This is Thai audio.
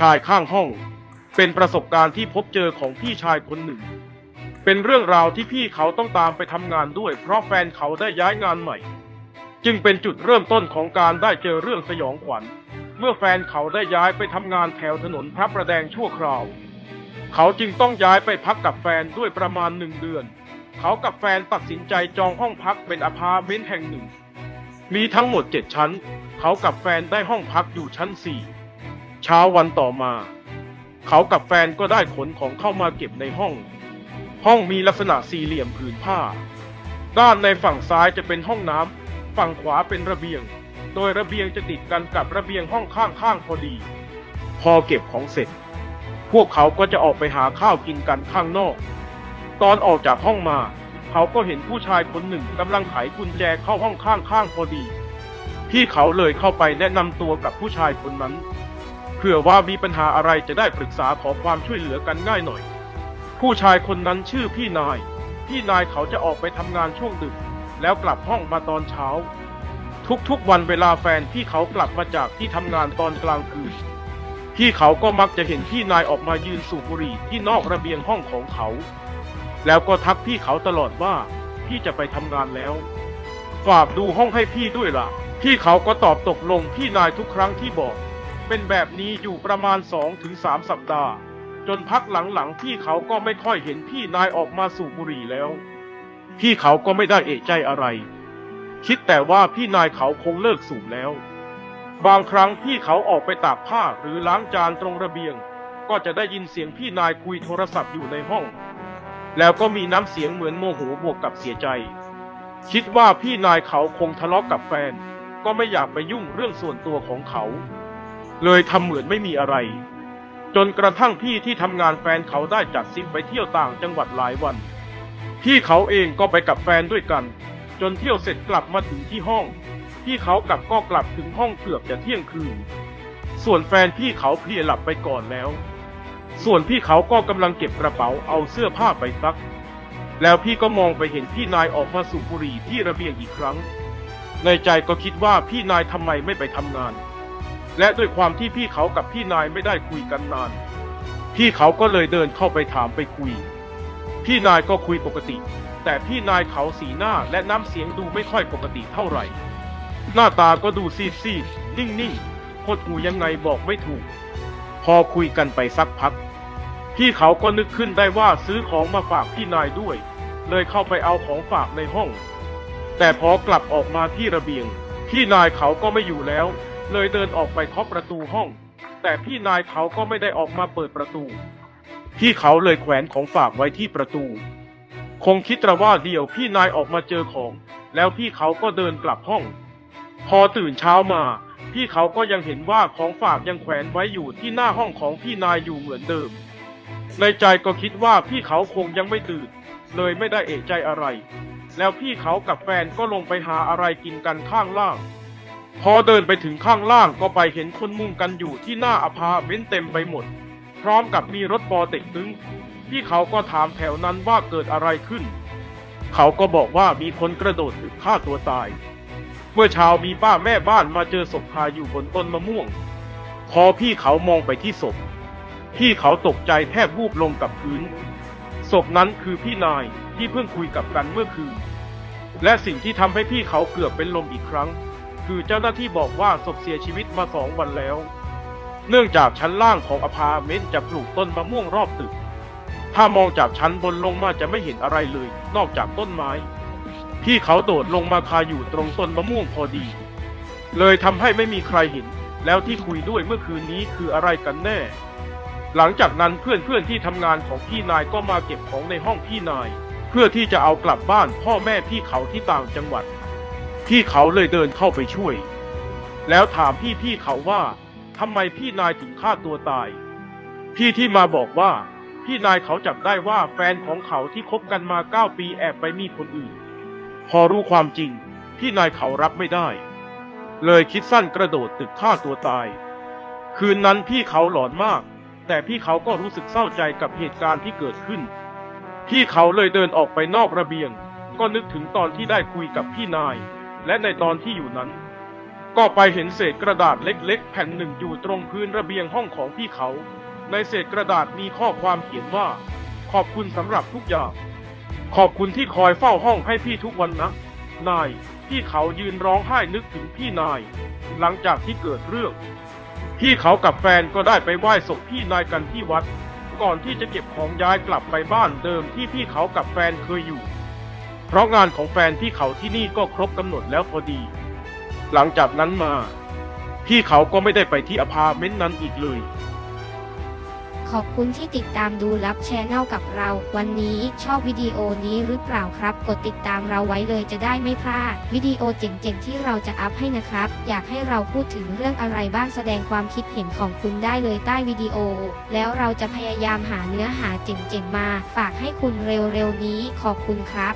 ชายข้างห้อง เป็นประสบการณ์ที่พบเจอของพี่ชายคนหนึ่ง เป็นเรื่องราวที่พี่เขาต้องตามไปทำงานด้วย เพราะแฟนเขาได้ย้ายงานใหม่ จึงเป็นจุดเริ่มต้นของการได้เจอเรื่องสยองขวัญ เมื่อแฟนเขาได้ย้ายไปทำงานแถวถนนพระประแดงชั่วคราว เขาจึงต้องย้ายไปพักกับแฟนด้วยประมาณหนึ่งเดือน เขากับแฟนตัดสินใจจองห้องพักเป็นอพาร์ตเมนต์แห่งหนึ่ง มีทั้งหมดเจ็ดชั้น เขากับแฟนได้ห้องพักอยู่ชั้นสี่ เช้าวันต่อมา เขากับแฟนก็ได้ขนของเข้ามาเก็บในห้อง ห้องมีลักษณะสี่เหลี่ยมผืนผ้า ด้านในฝั่งซ้ายจะเป็นห้องน้ำฝั่งขวาเป็นระเบียง โดยระเบียงจะติดกันกับระเบียงห้องข้างๆพอดี พอเก็บของเสร็จ พวกเขาก็จะออกไปหาข้าวกินกันข้างนอก ตอนออกจากห้องมา เขาก็เห็นผู้ชายคนหนึ่งกำลังไขกุญแจเข้าห้องข้างๆพอดี พี่เขาเลยเข้าไปแนะนำตัวกับผู้ชายคนนั้น เพื่อว่ามีปัญหาอะไรจะได้ปรึกษาขอความช่วยเหลือกันง่ายหน่อย ผู้ชายคนนั้นชื่อพี่นาย พี่นายเขาจะออกไปทำงานช่วงดึก แล้วกลับห้องมาตอนเช้า ทุกๆวันเวลาแฟนพี่เขากลับมาจากที่ทำงานตอนกลางคืนพี่เขาก็มักจะเห็นพี่นายออกมายืนสูบบุหรี่ที่นอกระเบียงห้องของเขา แล้วก็ทักพี่เขาตลอดว่า พี่จะไปทำงานแล้ว ฝากดูห้องให้พี่ด้วยล่ะ พี่เขาก็ตอบตกลงพี่นายทุกครั้งที่บอก เป็นแบบนี้อยู่ประมาณ 2-3ถึงสัปดาห์ จนพักหลังๆพี่เขาก็ไม่ค่อยเห็นพี่นายออกมาสูบบุหรี่แล้ว พี่เขาก็ไม่ได้เอะใจอะไร คิดแต่ว่าพี่นายเขาคงเลิกสูบแล้ว บางครั้งพี่เขาออกไปตากผ้าหรือล้างจานตรงระเบียง ก็จะได้ยินเสียงพี่นายคุยโทรศัพท์อยู่ในห้อง แล้วก็มีน้ำเสียงเหมือนโมโหบวกกับเสียใจ คิดว่าพี่นายเขาคงทะเลาะกกับแฟน ก็ไม่อยากไปยุ่งเรื่องส่วนตัวของเขา เลยทำเหมือนไม่มีอะไร จนกระทั่งพี่ที่ทำงานแฟนเขาได้จัดซิปไปเที่ยวต่างจังหวัดหลายวัน พี่เขาเองก็ไปกับแฟนด้วยกัน จนเที่ยวเสร็จกลับมาถึงที่ห้อง พี่เขากลับก็กลับถึงห้องเกือบจะเที่ยงคืน ส่วนแฟนพี่เขาเพลียหลับไปก่อนแล้ว ส่วนพี่เขาก็กำลังเก็บกระเป๋าเอาเสื้อผ้าไปซัก แล้วพี่ก็มองไปเห็นพี่นายออกมาสูบบุหรี่ที่ระเบียงอีกครั้ง ในใจก็คิดว่าพี่นายทำไมไม่ไปทำงาน และด้วยความที่พี่เขากับพี่นายไม่ได้คุยกันนาน พี่เขาก็เลยเดินเข้าไปถามไปคุย พี่นายก็คุยปกติ แต่พี่นายเขาสีหน้าและน้ำเสียงดูไม่ค่อยปกติเท่าไหร่ หน้าตาก็ดูซีดซีดๆนิ่งๆโคตรหูยังไงบอกไม่ถูก พอคุยกันไปสักพัก พี่เขาก็นึกขึ้นได้ว่าซื้อของมาฝากพี่นายด้วย เลยเข้าไปเอาของฝากในห้อง แต่พอกลับออกมาที่ระเบียง พี่นายเขาก็ไม่อยู่แล้ว เลยเดินออกไปเคาะประตูห้อง แต่พี่นายเขาก็ไม่ได้ออกมาเปิดประตู พี่เขาเลยแขวนของฝากไว้ที่ประตู คงคิดแต่ว่าเดียวพี่นายออกมาเจอของ แล้วพี่เขาก็เดินกลับห้อง พอตื่นเช้ามา พี่เขาก็ยังเห็นว่าของฝากยังแขวนไว้อยู่ที่หน้าห้องของพี่นายอยู่เหมือนเดิม ในใจก็คิดว่าพี่เขาคงยังไม่ตื่น เลยไม่ได้เอะใจอะไร แล้วพี่เขากับแฟนก็ลงไปหาอะไรกินกันข้างล่าง พอเดินไปถึงข้างล่างก็ไปเห็นคนมุงกันอยู่ที่หน้าอพาร์ตเมนต์เต็มไปหมด พร้อมกับมีรถปอเต็กตึงพี่เขาก็ถามแถวนั้นว่าเกิดอะไรขึ้น เขาก็บอกว่ามีคนกระโดดตึกฆ่าตัวตาย เมื่อเช้ามีป้าแม่บ้านมาเจอศพคาอยู่บนต้นมะม่วง พอพี่เขามองไปที่ศพ พี่เขาตกใจแทบวูบลงกับพื้น ศพนั้นคือพี่นายที่เพิ่งคุยกับกันเมื่อคืน และสิ่งที่ทำให้พี่เขาเกือบเป็นลมอีกครั้ง คือเจ้าหน้าที่บอกว่าศพเสียชีวิตมาสองวันแล้ว เนื่องจากชั้นล่างของอพาร์ตเมนต์จะปลูกต้นมะม่วงรอบตึก ถ้ามองจากชั้นบนลงมาจะไม่เห็นอะไรเลย นอกจากต้นไม้พี่เขาโดดลงมาคาอยู่ตรงต้นมะม่วงพอดี เลยทำให้ไม่มีใครเห็น แล้วที่คุยด้วยเมื่อคืนนี้คืออะไรกันแน่ หลังจากนั้นเพื่อนๆที่ทำงานของพี่นายก็มาเก็บของในห้องพี่นาย เพื่อที่จะเอากลับบ้านพ่อแม่พี่เขาที่ต่างจังหวัด พี่เขาเลยเดินเข้าไปช่วย แล้วถามพี่พี่เขาว่าทำไมพี่นายถึงฆ่าตัวตาย พี่ที่มาบอกว่า พี่นายเขาจับได้ว่าแฟนของเขาที่คบกันมาเก้าปีแอบไปมีคนอื่น พอรู้ความจริง พี่นายเขารับไม่ได้ เลยคิดสั้นกระโดดตึกฆ่าตัวตาย คืนนั้นพี่เขาหลอนมาก แต่พี่เขาก็รู้สึกเศร้าใจกับเหตุการณ์ที่เกิดขึ้น พี่เขาเลยเดินออกไปนอกระเบียง ก็นึกถึงตอนที่ได้คุยกับพี่นาย และในตอนที่อยู่นั้น ก็ไปเห็นเศษกระดาษเล็ก ๆ แผ่นหนึ่งอยู่ตรงพื้นระเบียงห้องของพี่เขา ในเศษกระดาษมีข้อความเขียนว่า ขอบคุณสำหรับทุกอย่าง ขอบคุณที่คอยเฝ้าห้องให้พี่ทุกวันนะ นาย พี่เขายืนร้องไห้นึกถึงพี่นาย หลังจากที่เกิดเรื่องพี่เขากับแฟนก็ได้ไปไหว้ศพพี่นายกันที่วัด ก่อนที่จะเก็บของย้ายกลับไปบ้านเดิมที่พี่เขากับแฟนเคยอยู่ เพราะงานของแฟนพี่เขาที่นี่ก็ครบกำหนดแล้วพอดี หลังจากนั้นมา พี่เขาก็ไม่ได้ไปที่อพาร์ตเมนต์นั้นอีกเลย ขอบคุณที่ติดตามดูรับแชนแนลกับเรา วันนี้ชอบวิดีโอนี้หรือเปล่าครับ กดติดตามเราไว้เลยจะได้ไม่พลาด วิดีโอเจ๋งๆที่เราจะอัพให้นะครับ อยากให้เราพูดถึงเรื่องอะไรบ้างแสดงความคิดเห็นของคุณได้เลยใต้วิดีโอ แล้วเราจะพยายามหาเนื้อหาเจ๋งๆมา ฝากให้คุณเร็วๆนี้ ขอบคุณครับ